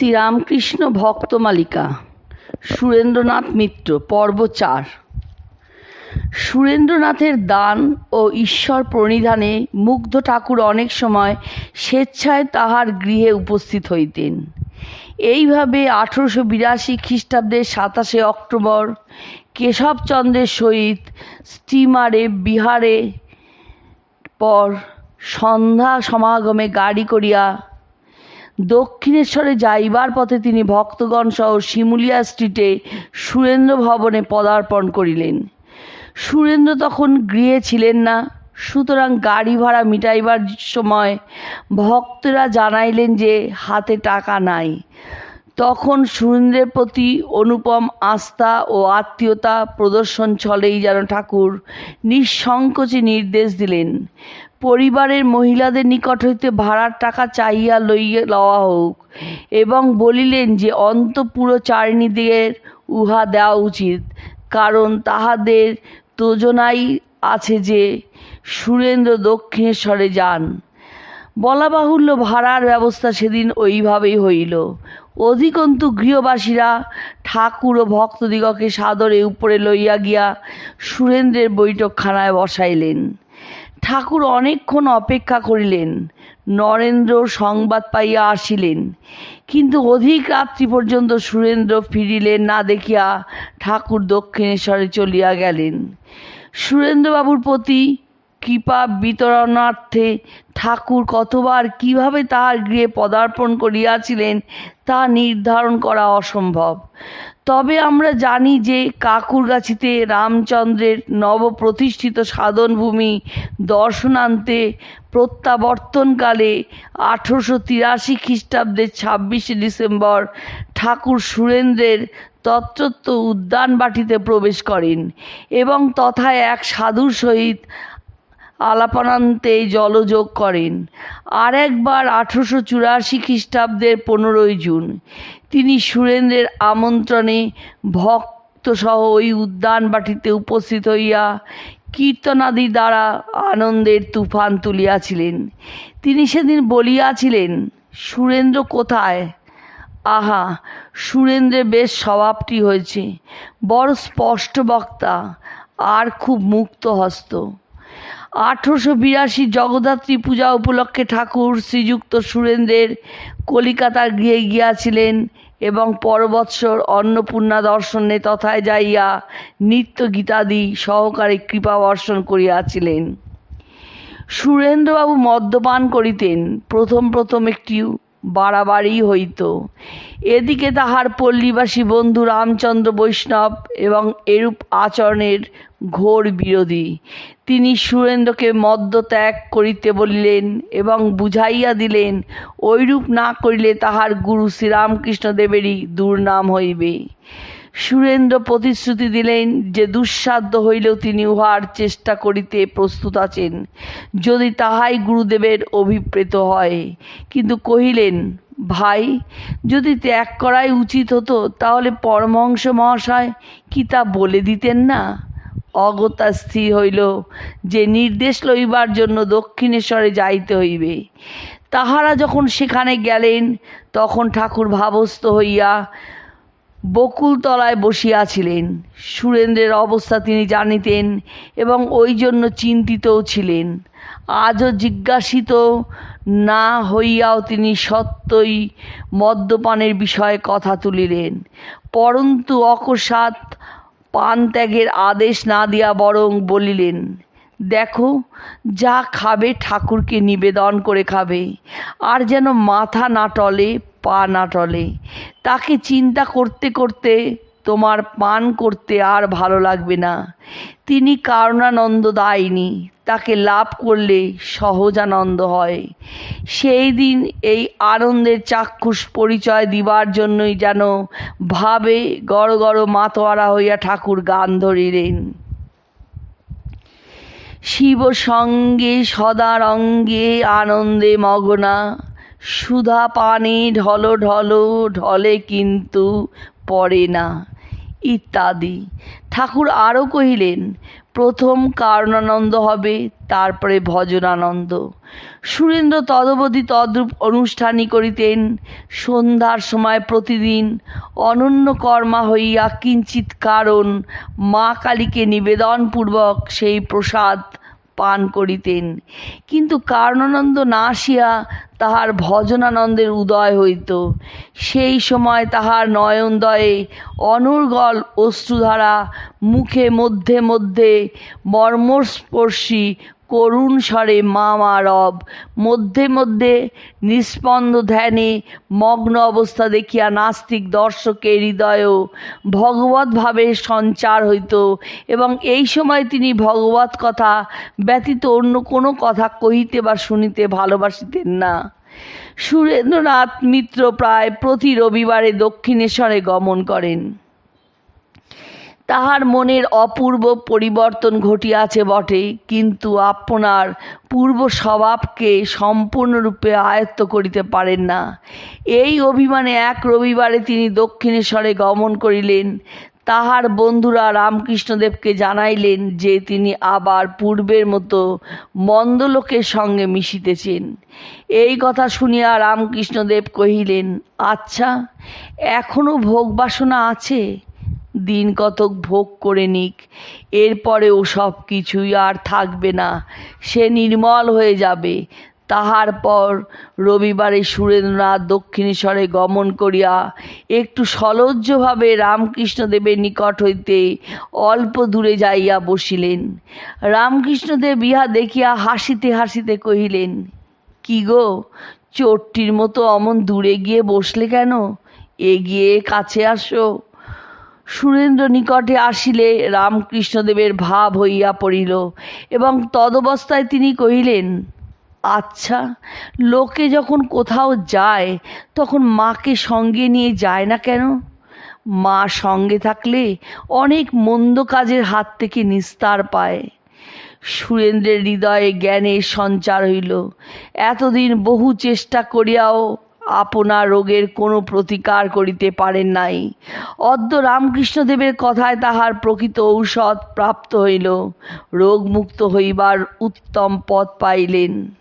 শ্রীরামকৃষ্ণ ভক্তমালিকা সুরেন্দ্রনাথ মিত্র, পর্ব চার। সুরেন্দ্রনাথের দান ও ঈশ্বর প্রণিধানে মুগ্ধ ঠাকুর অনেক সময় স্বেচ্ছায় তাহার গৃহে উপস্থিত হইতেন। এইভাবে আঠেরোশো বিরাশি খ্রিস্টাব্দের সাতাশে অক্টোবর কেশবচন্দ্রের সহিত স্টিমারে বিহারে পর সন্ধ্যা সমাগমে গাড়ি করিয়া দক্ষিণেশ্বরে যাইবার পথে তিনি ভক্তগণ সহ শিমুলিয়া স্ট্রিটে সুরেন্দ্র ভবনে পদার্পণ করিলেন। সুরেন্দ্র তখন গৃহে ছিলেন না, সুতরাং গাড়ি ভাড়া মিটাইবার সময় ভক্তরা জানাইলেন যে হাতে টাকা নাই। তখন সুরেন্দ্রের প্রতি অনুপম আস্থা ও আত্মীয়তা প্রদর্শন ছলেই যেন ঠাকুর নিঃসংকোচে নির্দেশ দিলেন। পরিবারের মহিলাদের নিকট হইতে ভাড়ার টাকা চাইয়া লইয়া লওয়া হোক এবং বলিলেন যে অন্তপুর চারিণীদের উহা দেওয়া উচিত, কারণ তাহাদের তোজনাই আছে যে, সুরেন্দ্র দক্ষিণেশ্বরে যান। বলা বাহুল্য, ভাড়ার ব্যবস্থা সেদিন ওইভাবেই হইল। অধিকন্তু গৃহবাসীরা ঠাকুর ও ভক্তদিগকে সাদরে উপরে লইয়া গিয়া সুরেন্দ্রের বৈঠকখানায় বসাইলেন। ঠাকুর অনেকক্ষণ অপেক্ষা করিলেন। নরেন্দ্র সংবাদ পাইয়া আসিলেন। কিন্তু অধিক রাত্রি পর্যন্ত সুরেন্দ্র ফিরিলেন না দেখিয়া ঠাকুর দক্ষিণেশ্বরে চলিয়া গেলেন। সুরেন্দ্রবাবুর প্রতি কৃপা বিতরণার্থে ঠাকুর কতবার কীভাবে তাহার গৃহে পদার্পণ করিয়াছিলেন তা নির্ধারণ করা অসম্ভব। তবে আমরা জানি যে কাকুরগাছিতে রামচন্দ্রের নবপ্রতিষ্ঠিত সাধনভূমি দর্শনান্তে প্রত্যাবর্তনকালে আঠেরোশো তিরাশি খ্রিস্টাব্দের ছাব্বিশে ডিসেম্বর ঠাকুর সুরেন্দ্রের তত্রত্ব উদ্যান বাটিতে প্রবেশ করেন এবং তথায় এক সাধুর সহিত আলাপনান্তে জলযোগ করেন। আর একবার আঠেরোশো চুরাশি খ্রিস্টাব্দের পনেরোই জুন তিনি সুরেন্দ্রের আমন্ত্রণে ভক্তসহ ওই উদ্যান বাটিতে উপস্থিত হইয়া কীর্তনাদি দ্বারা আনন্দের তুফান তুলিয়াছিলেন। তিনি সেদিন বলিয়াছিলেন, সুরেন্দ্র কোথায়? আহা, সুরেন্দ্রের বেশ স্বভাবটি হয়েছে, বড় স্পষ্ট বক্তা, আর খুব মুক্ত হস্ত আঠেরোশো বিরাশি জগদ্ধাত্রী পূজা উপলক্ষে ঠাকুর শ্রীযুক্ত সুরেন্দ্রের কলিকাতার গৃহে গিয়াছিলেন এবং পরবৎসর অন্নপূর্ণা দর্শনে তথায় যাইয়া নিত্য গীতাদি সহকারে কৃপা বর্ষণ করিয়াছিলেন। সুরেন্দ্রবাবু মদ্যপান করিতেন, প্রথম প্রথম একটি বাড়াবাড়ি হইত। এদিকে তাহার পল্লীবাসী বন্ধু রামচন্দ্র বৈষ্ণব এবং এরূপ আচরণের ঘোর বিরোধী। তিনি সুরেন্দ্রকে মদ্য ত্যাগ করিতে বলিলেন এবং বুঝাইয়া দিলেন, ঐরূপ না করিলে তাহার গুরু শ্রীরামকৃষ্ণদেবেরই দুর্নাম হইবে। সুরেন্দ্র প্রতিশ্রুতি দিলেন যে দুঃসাধ্য হইলেও তিনি উহার চেষ্টা করিতে প্রস্তুত আছেন। যদি তাহাই গুরুদেবের অভিপ্রেত হয়। কিন্তু কহিলেন, ভাই, যদি ত্যাগ করাই উচিত হতো, তাহলে পরমহংস মহাশয় কি তা বলে দিতেন না? অগত্যা স্থির হইল যে নির্দেশ লইবার জন্য দক্ষিণেশ্বরে যাইতে হইবে। তাহারা যখন সেখানে গেলেন, তখন ঠাকুর ভাবস্থ হইয়া বকুলতলায় বসিয়াছিলেন। সুরেন্দ্রের অবস্থা তিনি জানিতেন এবং ওই জন্য চিন্তিতও ছিলেন। আজও জিজ্ঞাসিত না হইয়াও তিনি সত্যই মদ্যপানের বিষয়ে কথা তুলিলেন। পরন্তু অকস্মাৎ পান ত্যাগের আদেশ না দিয়া বরং বলিলেন, দেখো, যা খাবে ঠাকুরকে নিবেদন করে খাবে, আর যেন মাথা না টলে, পা না টলে। তাকে চিন্তা করতে করতে তোমার পান করতে আর ভালো লাগবে না। তিনি কারণানন্দ দায়নি, তাকে লাভ করলে সহজানন্দ হয়। সেই দিন এই আনন্দের চাক্ষুষ পরিচয় দিবার জন্যই যেন ভাবে গড় গড় মাতোয়ারা হইয়া ঠাকুর গান ধরিলেন। শিব সঙ্গে সদা রঙ্গে আনন্দে মগনা। সুধা পানি ঢল ঢল ঢলে কিন্তু পড়ে না। ইত্যাদি। ঠাকুর আরও কহিলেন, প্রথম কারণানন্দ হবে, তারপরে ভজনানন্দ। সুরেন্দ্র তদবধি তদ্রূপ অনুষ্ঠানই করিতেন। সন্ধ্যার সময় প্রতিদিন অনন্য কর্মা হইয়া কিঞ্চিৎ কারণ মা কালীকে নিবেদনপূর্বক সেই প্রসাদ পান করিতেন। কিন্তু কারণানন্দ না আসিয়া তাহার ভজনানন্দের উদয় হইত। সেই সময় তাহার নয়নদয়ে অনর্গল অশ্রুধারা মুখে মধ্যে মধ্যে মর্মস্পর্শী করুণ স্বরে মা মা রব। মধ্যে মধ্যে নিস্পন্দ ধ্যানে মগ্ন অবস্থা দেখিয়া নাস্তিক দর্শকের হৃদয়েও ভগবত ভাবের সঞ্চার হইত এবং এই সময় তিনি ভগবত কথা ব্যতীত অন্য কোনো কথা কহিতে বা শুনিতে ভালোবাসিতেন না। সুরেন্দ্রনাথ মিত্র প্রায় প্রতি রবিবারে দক্ষিণেশ্বরে গমন করেন। তাহার মনের অপূর্ব পরিবর্তন ঘটিয়াছে বটে কিন্তু আপনার পূর্ব স্বভাবকে সম্পূর্ণরূপে আয়ত্ত করিতে পারেন না। এই অভিমানে এক রবিবারে তিনি দক্ষিণেশ্বরে গমন করিলেন। তাহার বন্ধুরা রামকৃষ্ণদেবকে জানাইলেন যে তিনি আবার পূর্বের মতো মন্দলোকের সঙ্গে মিশিতেছেন। এই কথা শুনিয়া রামকৃষ্ণদেব কহিলেন আচ্ছা এখনও ভোগ বাসনা আছে? দিন কতক ভোগ করে নিক, এরপরে ও সব কিছুই আর থাকবে না। সে নির্মল হয়ে যাবে। তাহার পর রবিবারে সুরেন্দ্রনাথ দক্ষিণেশ্বরে গমন করিয়া একটু সলজ্জভাবে রামকৃষ্ণদেবের নিকট হইতে অল্প দূরে যাইয়া বসিলেন। রামকৃষ্ণদেব ইহা দেখিয়া হাসিতে হাসিতে কহিলেন, কি গো, চোরটির মতো অমন দূরে গিয়ে বসলে কেন? এগিয়ে কাছে আসো। সুরেন্দ্র নিকটে আসিলে রামকৃষ্ণদেবের ভাব হইয়া পড়িল এবং তদবস্থায় তিনি কহিলেন আচ্ছা লোকে যখন কোথাও যায়, তখন মাকে সঙ্গে নিয়ে যায় না কেন? মা সঙ্গে থাকলে অনেক মন্দ কাজের হাত থেকে নিস্তার পায়। সুরেন্দ্রের হৃদয়ে জ্ঞানের সঞ্চার হইল, এতদিন বহু চেষ্টা করিয়াও আপনার রোগের কোনো প্রতিকার করিতে পারেন নাই। অদ্য রামকৃষ্ণদেবের কথায় তাহার প্রকৃত ঔষধ প্রাপ্ত হইল। রোগমুক্ত হইবার উত্তম পথ পাইলেন।